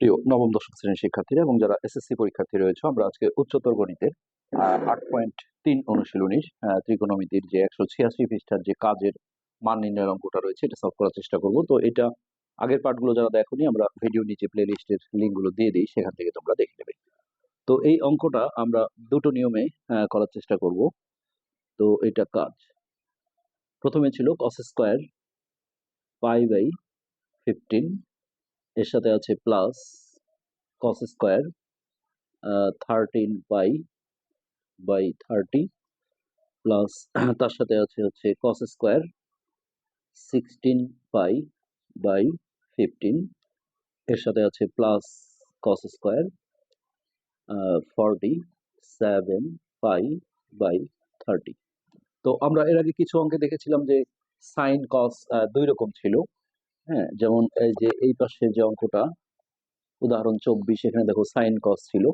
প্রিয় নবম দশম শ্রেণির শিক্ষার্থীরা এবং যারা এসএসসি পরীক্ষার্থী রয়েছে আমরা আজকে উচ্চতর গণিতের আট পয়েন্ট তিন অনুশীলনীর আহ, ত্রিকোণমিতির যে একশো ছিয়াশি পৃষ্ঠার যে কাজের মান নির্ণয়ের অঙ্কটা রয়েছে এটা সলভ করার চেষ্টা করব। তো এটা আগের পার্টগুলো যারা দেখোনি আমরা ভিডিও নিচে প্লে লিস্টের লিঙ্কগুলো দিয়ে দিই সেখান থেকে তোমরা দেখে নেবে। তো এই অঙ্কটা আমরা দুটো নিয়মে করার চেষ্টা করব। তো এটা কাজ। প্রথমে ছিল cos square pi by fifteen এর সাথে আছে plus cos square thirteen by by thirty plus তার সাথে আছে হচ্ছে cos square sixteen by by fifteen এর সাথে আছে plus cos square forty seven pi by thirty তো আমরা এর আগে কিছু অঙ্কে দেখেছিলাম যে সাইন কস দুই রকম ছিল। হ্যাঁ যেমন এই যে এই পাশে যে অঙ্কটা, উদাহরণ চব্বিশ, এখানে দেখো সাইন কস ছিল।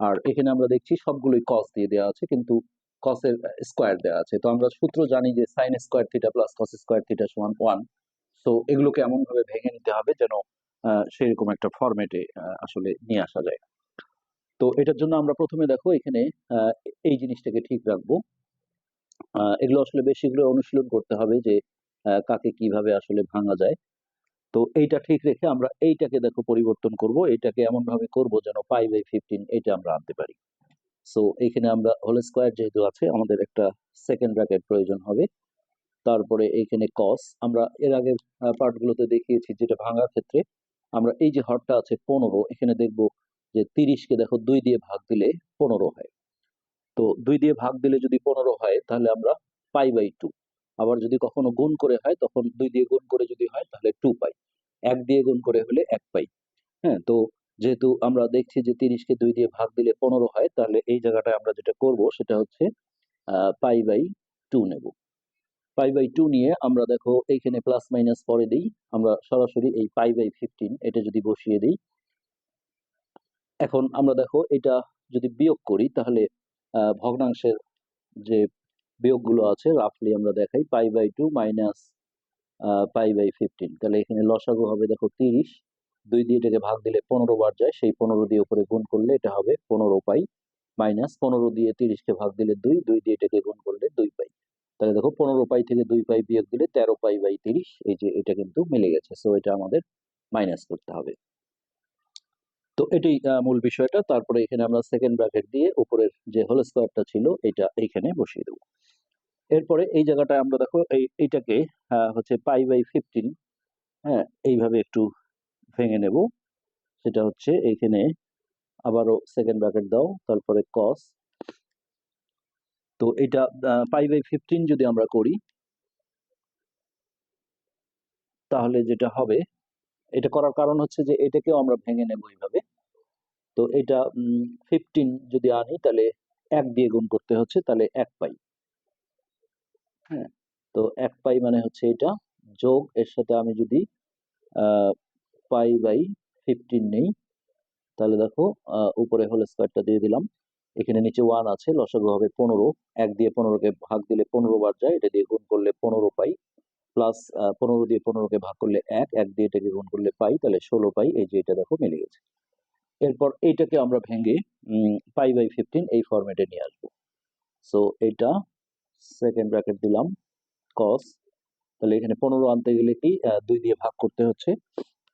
আর এখানে আমরা দেখছি সবগুলোই কস দিয়ে দেওয়া আছে, কিন্তু কসের স্কোয়ার দেওয়া আছে। তো আমরা সূত্র জানি যে sine square theta plus cos square theta সমান ওয়ান তো এগুলোকে এমন ভাবে ভেঙে নিতে হবে যেন সেরকম একটা ফরম্যাটে আসলে নিয়ে আসা যায়। তো এটার জন্য আমরা প্রথমে দেখো এখানে এই জিনিসটাকে ঠিক রাখব। এগুলো আসলে বেশিগুলো অনুশীলন করতে হবে যে কাকে কীভাবে আসলে ভাঙা যায়। তো এইটা ঠিক রেখে আমরা এইটাকে দেখো পরিবর্তন করব, এইটাকে এমন ভাবে করব যেন পাই বাই ফিফটিন এটা আমরা আনতে পারি। সো এখানে আমরা হোল স্কোয়ার যেহেতু আছে, আমাদের একটা সেকেন্ড ব্র্যাকেট প্রয়োজন হবে। তারপরে এখানে কস আমরা এর আগের পার্টগুলোতে দেখিয়েছি যেটা ভাঙার ক্ষেত্রে। আমরা এই যে হরটা আছে পনেরো, এখানে দেখব যে তিরিশকে দেখো দুই দিয়ে ভাগ দিলে পনেরো হয়। তো দুই দিয়ে ভাগ দিলে যদি পনেরো হয়, তাহলে আমরা পাই বাই টু আবার যদি কখনো গুণ করে হয়, তখন দুই দিয়ে গুণ করে যদি হয়, তাহলে টু পাই। এক দিয়ে গুণ করে হলে এক পাই। হ্যাঁ তো যেহেতু আমরা দেখছি যে তিরিশকে দুই দিয়ে ভাগ দিলে পনেরো হয়, তাহলে এই জায়গাটায় আমরা যেটা করব, সেটা হচ্ছে পাই বাই টু নেব। পাই বাই টু নিয়ে আমরা দেখো এইখানে প্লাস মাইনাস পরে দিই, আমরা সরাসরি এই পাই বাই ফিফটিন এটা যদি বসিয়ে দিই। এখন আমরা দেখো এটা যদি বিয়োগ করি, তাহলে ভগ্নাংশের যে বিয়োগগুলো আছে। রাফলি আমরা দেখাই pi by two minus pi by fifteen তাহলে এখানে লসাগু হবে দেখো তিরিশ। দুই দিয়ে এটাকে ভাগ দিলে পনেরো বার যায়। সেই পনেরো দিয়ে উপরে গুণ করলে এটা হবে পনেরো পাই মাইনাস পনেরো দিয়ে তিরিশকে ভাগ দিলে দুই দুই দিয়ে এটাকে গুণ করলে দুই পাই তাহলে দেখো পনেরো পাই থেকে দুই পাই বিয়োগ দিলে তেরো পাই বাই তিরিশ। এই যে এটা কিন্তু মিলে গেছে। সো এটা আমাদের মাইনাস করতে হবে। এটাই মূল বিষয়টা। তারপরে এখানে আমরা সেকেন্ড ব্র্যাকেট দিয়ে উপরের যে হোল স্কোয়ারটা ছিল, এটা এইখানে বসিয়ে দেবো। এরপরে এই জায়গাটায় আমরা দেখো, এই এইটাকে হচ্ছে পাই বাই ফিফটিন হ্যাঁ এইভাবে একটু ভেঙে নেব। সেটা হচ্ছে এইখানে আবারও সেকেন্ড ব্র্যাকেট দাও, তারপরে কস তো এটা পাই বাই ফিফটিন যদি আমরা করি, তাহলে যেটা হবে, এটা করার কারণ হচ্ছে যে এটাকেও আমরা ভেঙে নেব এইভাবে। তো এটা ফিফটিন যদি আনি তাহলে এক দিয়ে গুণ করতে হচ্ছে, তাহলে এক পাই। হ্যাঁ তো এক পাই মানে হচ্ছে এটা। যোগ, এর সাথে আমি যদি পাই বাই ফিফটিন নেই, তাহলে দেখো উপরে হোল স্কোয়ারটা দিয়ে দিলাম। এখানে নিচে ওয়ান আছে, লসাগু হবে পনেরো। এক দিয়ে পনেরোকে ভাগ দিলে পনেরো বার যায়, এটা দিয়ে গুণ করলে পনেরো পাই। প্লাস পনেরো দিয়ে পনেরোকে ভাগ করলে এক এক দিয়ে এটাকে গুণ করলে পাই, তাহলে ষোলো পাই, এই যে এটা দেখো মিলে গেছে। এরপর এইটাকে আমরা ভেঙে পাই বাই ফিফটিন এই ফরম্যাটে নিয়ে আসব। সো এটা সেকেন্ড ব্র্যাকেট দিলাম কস তাহলে এখানে পনেরো আনতে গেলে কি দুই দিয়ে ভাগ করতে হচ্ছে।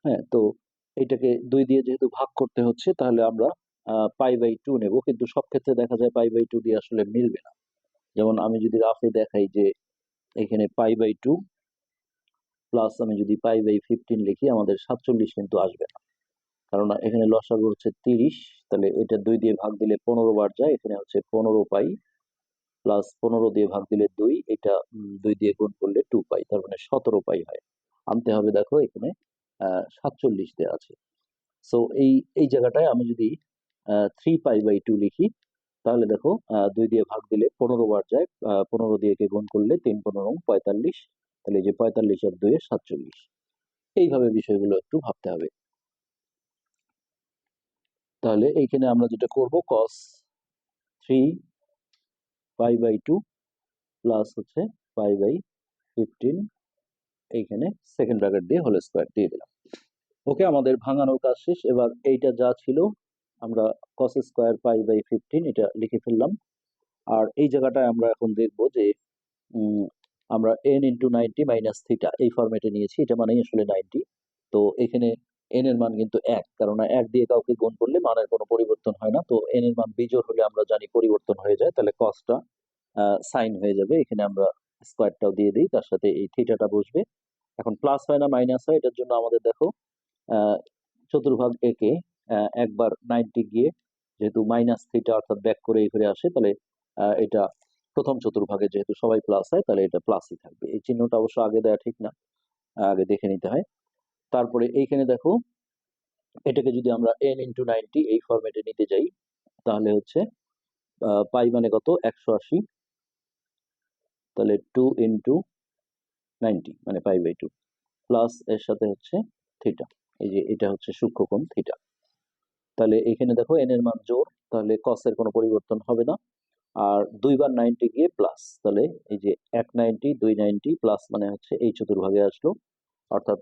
হ্যাঁ তো এটাকে দুই দিয়ে যেহেতু ভাগ করতে হচ্ছে, তাহলে আমরা পাই বাই টু নেব। কিন্তু সব ক্ষেত্রে দেখা যায় পাই বাই টু দিয়ে আসলে মিলবে না। যেমন আমি যদি রাফে দেখাই যে এখানে পাই বাই টু প্লাস আমি যদি পাই বাই ফিফটিন লিখি, আমাদের সাতচল্লিশ কিন্তু আসবে না। কারণ এখানে লসাগু হচ্ছে তিরিশ, তাহলে এটা দুই দিয়ে ভাগ দিলে পনেরো বার যায়, এখানে হচ্ছে পনেরো পাই প্লাস পনেরো দিয়ে ভাগ দিলে দুই, এটা দুই দিয়ে গুণ করলে টু পাই, তার মানে সতেরো পাই হয়। আনতে হবে দেখো এখানে সাতচল্লিশ দেওয়া আছে। সো এই এই জায়গাটায় আমি যদি থ্রি পাই বাই টু লিখি, তাহলে দেখো দুই দিয়ে ভাগ দিলে পনেরো বার যায় পনেরো দিয়ে গুণ করলে তিন পনেরো পঁয়তাল্লিশ, তাহলে এই যে পঁয়তাল্লিশ আর দুয়ে সাতচল্লিশ। এইভাবে বিষয়গুলো একটু ভাবতে হবে। তাহলে এইখানে আমরা যেটা করব cos three pi by two plus হচ্ছে পাই বাই ফিফটিন এইখানে সেকেন্ড ব্র্যাকেট দিয়ে হোল স্কোয়ার দিয়ে দিলাম। ওকে আমাদের ভাঙানোর কাজ শেষ। এবার এইটা যা ছিল, আমরা cos square pi by fifteen এটা লিখে ফেললাম। আর এই জায়গাটায় আমরা এখন দেখব যে আমরা n into ninety minus theta এই ফরম্যাটে নিয়েছি, এটা মানেই আসলে নাইনটি তো এখানে এন এর মান কিন্তু এক, কেননা এক দিয়ে কাউকে গুণ করলে মানের কোনো পরিবর্তন হয় না। তো এন এর মান বিজোড় হলে আমরা জানি পরিবর্তন হয়ে যায়, তাহলে কসটা সাইন হয়ে যাবে। এখানে আমরা স্কোয়ারটাও দিয়ে দিই, তার সাথে এই থিটাটা বসবে। এখন প্লাস হয় না মাইনাস হয়, এটার জন্য আমাদের দেখো চতুর্ভাগ একে একবার নাইনটি গিয়ে যেহেতু মাইনাস থিটা অর্থাৎ ব্যাক করে এই ঘরে আসে, তাহলে এটা প্রথম চতুর্ভাগে যেহেতু সবাই প্লাস হয়, তাহলে এটা প্লাসই থাকবে। এই চিহ্নটা অবশ্য আগে দেওয়া ঠিক না আগে দেখে নিতে হয়। তারপরে এইখানে দেখো, এটাকে যদি আমরা এন ইন্টু নাইনটি এই ফরম্যাটে নিতে যাই, তাহলে হচ্ছে পাই মানে কত? একশো আশি। তাহলে টু ইন্টু নাইনটি মানে পাই বাই টু প্লাস এর সাথে হচ্ছে থিটা এই যে এটা হচ্ছে সূক্ষ্মকোণ থিটা তাহলে এখানে দেখো এন এর মান জোর, তাহলে কসের কোনো পরিবর্তন হবে না। আর দুইবার নাইনটি গিয়ে প্লাস তাহলে এই যে এক নাইনটি দুই নাইনটি প্লাস মানে হচ্ছে এই চতুর্ভাগে আসলো। অর্থাৎ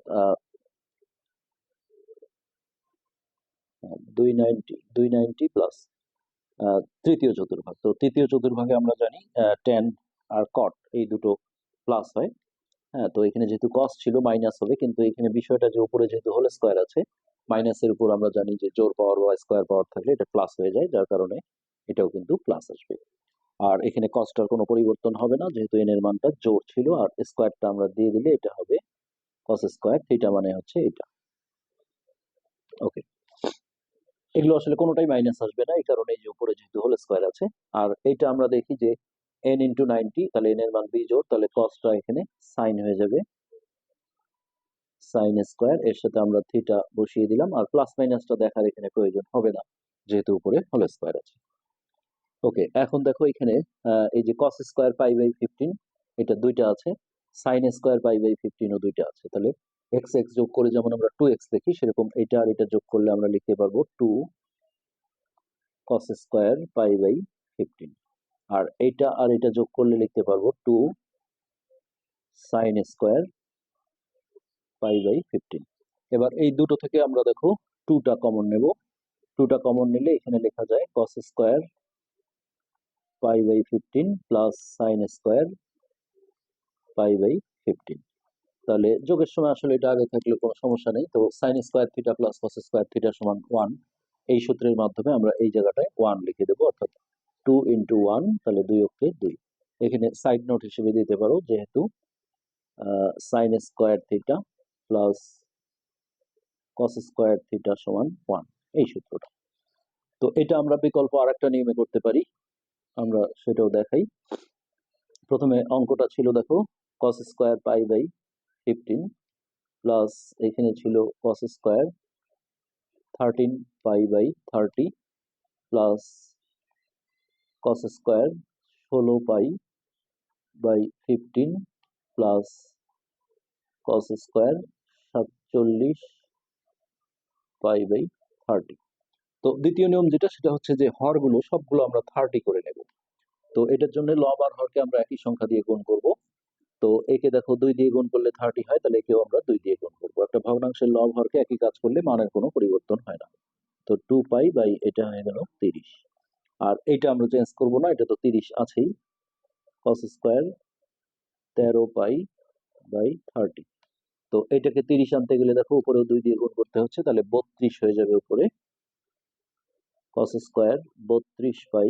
দুই নাইনটি দুই প্লাস তৃতীয় চতুর্ভাগ। তো তৃতীয় চতুর্ভাগে আমরা জানি টেন আর কট এই দুটো প্লাস হয়। হ্যাঁ তো এখানে যেহেতু কস ছিল মাইনাস হবে, কিন্তু এখানে বিষয়টা যে উপরে যেহেতু হোল স্কোয়ার আছে মাইনাসের উপর আমরা জানি যে জোর পাওয়ার বা স্কোয়ার পাওয়ার থাকলে এটা প্লাস হয়ে যায়, যার কারণে এটাও কিন্তু প্লাস আসবে। আর এখানে কস্টার কোনো পরিবর্তন হবে না, যেহেতু এন এর মানটা জোর ছিল, আর স্কোয়ারটা আমরা দিয়ে দিলে এটা হবে কস স্কোয়ার এটা মানে হচ্ছে এটা। ওকে এগুলো আসলে কোনোটাই মাইনাস আসবে না, এই কারণে এই যে উপরে যেহেতু হোল স্কোয়ার আছে, আর এটা আমরা দেখি যে এন ইন্টু নাইনটি তাহলে এন এর মান বিজোড় তাহলে কসটা এখানে সাইন হয়ে যাবে। সাইন স্কোয়ার এর সাথে আমরা থিটা বসিয়ে দিলাম, আর প্লাস মাইনাসটা দেখার এখানে প্রয়োজন হবে না, যেহেতু উপরে হোল স্কোয়ার আছে। ওকে এখন দেখো এখানে এই যে cos square pi by fifteen এটা দুইটা আছে সাইন স্কোয়ার পাই বাই ফিফটিনও দুইটা আছে, তাহলে এক্স এক্স যোগ করে যেমন আমরা টু এক্স দেখি, সেরকম এটা আর এটা যোগ করলে আমরা লিখতে পারব two cos square pi by fifteen আর এইটা আর এটা যোগ করলে লিখতে পারব two sine square pi by fifteen এবার এই দুটো থেকে আমরা দেখো টুটা কমন নেব। টুটা কমন নিলে এখানে লেখা যায় cos square pi by fifteen plus sine square pi by fifteen তাহলে যোগের সময় আসলে এটা আগে থাকলে কোনো সমস্যা নেই। তো sine square theta plus cos square theta সমান ওয়ান এই সূত্রের মাধ্যমে আমরা এই জায়গাটায় ওয়ান লিখে দেবো, অর্থাৎ টু ইন্টু ওয়ান তাহলে দুই অক্ষে দুই। এখানে সাইড নোট হিসেবে দিতে পারো, যেহেতু sine square theta plus cos square theta সমান ওয়ান এই সূত্রটা। তো এটা আমরা বিকল্প আরেকটা নিয়মে করতে পারি। আমরা সেটাও দেখাই। প্রথমে অঙ্কটা ছিল, দেখো cos square pi by fifteen plus এখানে ছিল cos square thirteen pi by thirty plus cos square ষোলো pi by fifteen plus cos square সাতচল্লিশ পাই বাই থার্টি তো দ্বিতীয় নিয়ম যেটা, সেটা হচ্ছে যে হরগুলো সবগুলো আমরা থার্টি করে নেব। তো এটার জন্য লব আর হরকে আমরা একই সংখ্যা দিয়ে গুণ করব। তো একে দেখো দুই দিয়ে গুণ করলে থার্টি হয়, তাহলে একেও আমরা দুই দিয়ে গুণ করব। একটা ভগ্নাংশের লব হরকে একই কাজ করলে মানের কোনো পরিবর্তন হয় না। তো টু পাই বাই এটা হয়ে গেল তিরিশ। আর এটা আমরা চেঞ্জ করব না, এটা তো তিরিশ আছেই। কস স্কোয়ার তেরো পাই বাই থার্টি তো এটাকে তিরিশ আনতে গেলে দেখো উপরেও দুই দিয়ে গুণ করতে হচ্ছে, তাহলে বত্রিশ হয়ে যাবে উপরে। কস স্কোয়ার বত্রিশ পাই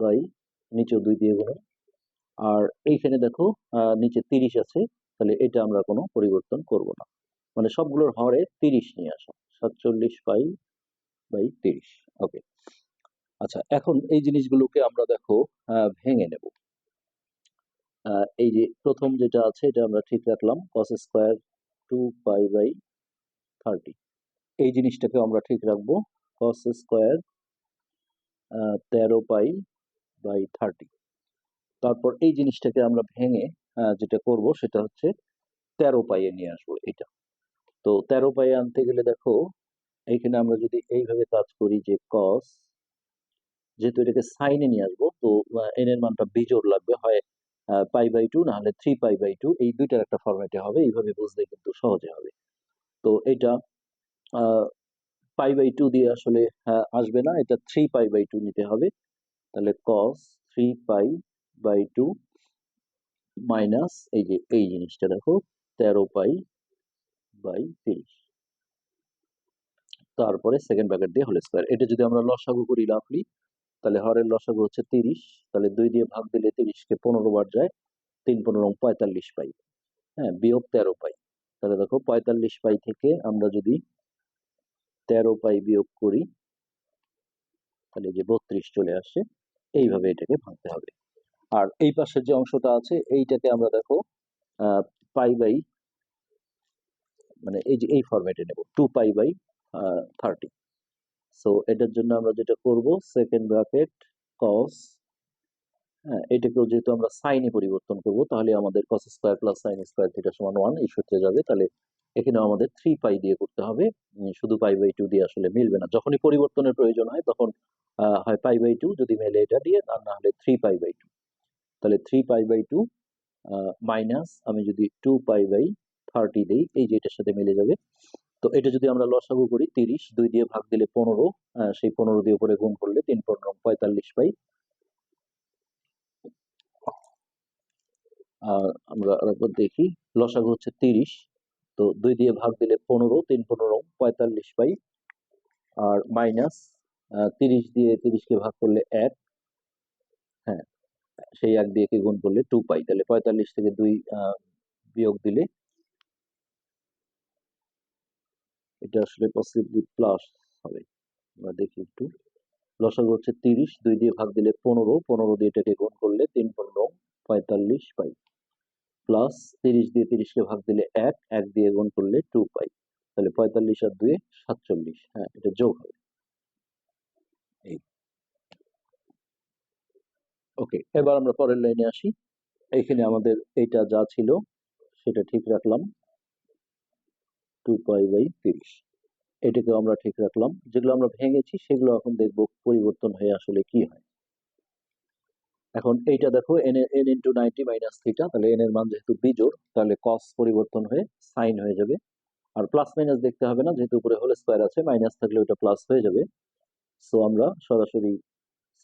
বাই নিচেও দুই দিয়ে গুণ। আর এইখানে দেখো নিচে তিরিশ আছে, তাহলে এটা আমরা কোনো পরিবর্তন করব না। মানে সবগুলোর হরে তিরিশ নিয়ে আসা, সাতচল্লিশ পাই বাই তিরিশ, ওকে। আচ্ছা এখন এই জিনিসগুলোকে আমরা দেখো ভেঙে নেব। এই যে প্রথম যেটা আছে, এটা আমরা ঠিক রাখলাম cos square two pi by thirty এই জিনিসটাকে আমরা ঠিক রাখব কস স্কোয়ার তেরো পাই বাই থার্টি তারপর এই জিনিসটাকে আমরা ভেঙে যেটা করব সেটা হচ্ছে তেরো পাইয়ে নিয়ে আসব এটা। তো তেরো পাইয়ে আনতে গেলে দেখো, এইখানে আমরা যদি এইভাবে কাজ করি যে কস যেহেতু এটাকে সাইনে নিয়ে আসব, তো এন এর মানটা বিজোড় লাগবে, হয় পাই বাই টু না হলে থ্রি পাই বাই টু এই দুইটার একটা ফরম্যাটে হবে, এইভাবে বুঝলে কিন্তু সহজে হবে। তো এটা পাই বাই টু দিয়ে আসলে আসবে না, এটা থ্রি পাই বাই টু নিতে হবে। তাহলে cos three pi by two minus এই যে, এই জিনিসটা দেখো, তেরো পাই বাই তিরিশ। তারপরে সেকেন্ড ব্র্যাকেট দিয়ে হোল স্কোয়ার এটা যদি আমরা লসাগু করি রাফলি তাহলে হরের লসাগু হচ্ছে তিরিশ। তাহলে দুই দিয়ে ভাগ দিলে তিরিশকে পনেরো বার যায়, তিন পনেরো পঁয়তাল্লিশ পাই। হ্যাঁ বিয়োগ তেরো পাই। তাহলে দেখো, পঁয়তাল্লিশ পাই থেকে আমরা যদি তেরো পাই বিয়োগ করি, তাহলে যে বত্রিশ চলে আসে, এইভাবে এটাকে ভাঙতে হবে। আর এই পাশের যে অংশটা আছে, এইটাকে আমরা দেখো পাই বাই মানে এই যে এই ফরম্যাটে নেব two pi by thirty so এটার জন্য আমরা যেটা করব সেকেন্ড ব্র্যাকেট কস এটাকেও যেহেতু আমরা সাইনে পরিবর্তন করব, তাহলে আমাদের cos square plus sine square theta সমান ওয়ান এই সূত্রে যাবে, তাহলে এখানে আমাদের থ্রি পাই দিয়ে করতে হবে। শুধু পাই বাই টু দিয়ে আসলে মিলবে না। যখনই পরিবর্তনের প্রয়োজন হয়, তখন হয় পাই বাই টু যদি মেলে এটা দিয়ে, আর না হলে থ্রি পাই বাই টু তাহলে three pi by two minus আমি যদি টু পাই বাই থার্টি দিই, এই যে এটার সাথে মিলে যাবে। তো এটা যদি আমরা লসাগু করি তিরিশ, দুই দিয়ে ভাগ দিলে পনেরো সেই পনেরো দিয়ে উপরে গুণ করলে তিন পনেরো, পঁয়তাল্লিশ পাই। আর আমরা আরেকবার দেখি, লসাগু হচ্ছে তিরিশ, তো দুই দিয়ে ভাগ দিলে পনেরো, তিন পনেরো, পঁয়তাল্লিশ পাই। আর মাইনাস তিরিশ দিয়ে তিরিশকে ভাগ করলে এক সেই এক দিয়ে গুণ করলে টু পাই? তাহলে পঁয়তাল্লিশ থেকে দুই বিয়োগ দিলে এটা আসলে পসিবলি প্লাস হবে। আমরা দেখি একটু। লসাগু হচ্ছে তিরিশ, দুই দিয়ে ভাগ দিলে পনেরো পনেরো দিয়ে এটাকে গুণ করলে তিন পনেরো, পঁয়তাল্লিশ পাই। প্লাস তিরিশ দিয়ে তিরিশকে ভাগ দিলে এক এক দিয়ে গুণ করলে টু পাই। তাহলে পঁয়তাল্লিশ আর দুয়ে সাতচল্লিশ হ্যাঁ এটা যোগ হবে। এই। ওকে, এবার আমরা পরের লাইনে আসি। এখানে আমাদের এইটা যা ছিল, সেটা ঠিক রাখলাম। টু পাই বাই তিরিশ। এটাকেও আমরা ঠিক রাখলাম। যেগুলো আমরা ভেঙেছি, সেগুলো এখন দেখব পরিবর্তন হয়ে আসলে কি হয়। এখন এইটা দেখো n n into ninety minus theta তাহলে এন এর মান যেহেতু বিজোড় তাহলে কস পরিবর্তন হয়ে সাইন হয়ে যাবে। আর প্লাস মাইনাস দেখতে হবে না, যেহেতু উপরে হোল স্কোয়ার আছে মাইনাস থাকলে ওটা প্লাস হয়ে যাবে। সো আমরা সরাসরি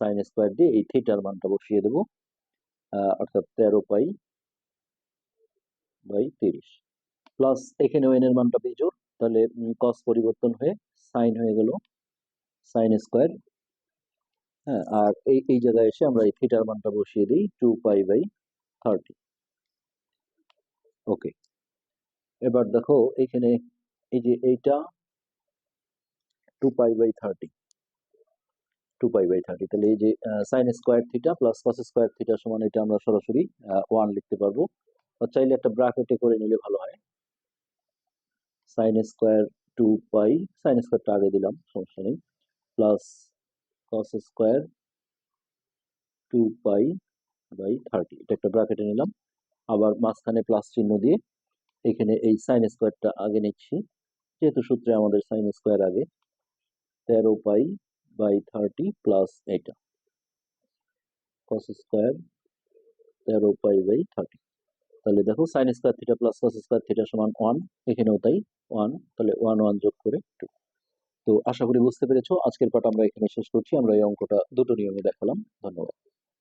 সাইন স্কোয়ার দিয়ে এই থিটার মানটা বসিয়ে দেবো অর্থাৎ তেরো পাই বাই তিরিশ। প্লাস এখানেও এন এর মানটা বিজোড়, তাহলে কস পরিবর্তন হয়ে সাইন হয়ে গেল সাইন স্কোয়ার হ্যাঁ আর এই এই জায়গায় এসে আমরা এই থিটার মানটা বসিয়ে দিই two pi by thirty okay এবার দেখো এখানে এই যে এইটা two pi by thirty two pi by thirty তাহলে এই যে sine square theta plus cos square theta সমান এটা আমরা সরাসরি ওয়ান লিখতে পারব। চাইলে একটা ব্র্যাকেটে করে নিলে ভালো হয়। Sine square two pi sine স্কোয়ারটা আগে দিলাম, সমস্যা নেই। Plus cos square two pi by thirty এটা একটা ব্র্যাকেটে নিলাম। আবার মাঝখানে প্লাস চিহ্ন দিয়ে এখানে এই সাইন স্কোয়ারটা আগে নিচ্ছি। যেহেতু সূত্রে আমাদের সাইন স্কোয়ার আগে, তেরো পাই বাই থার্টি প্লাস এটা কস স্কোয়ার তেরো পাই বাই থার্টি তাহলে দেখো sine square theta plus cos square theta সমান ওয়ান এখানেও তাই ওয়ান তাহলে ওয়ান ওয়ান যোগ করে টু তো আশা করি বুঝতে পেরেছ, আজকের পাঠ আমরা এখানে শেষ করছি, আমরা এই অঙ্কটা দুটো নিয়মে দেখালাম, ধন্যবাদ।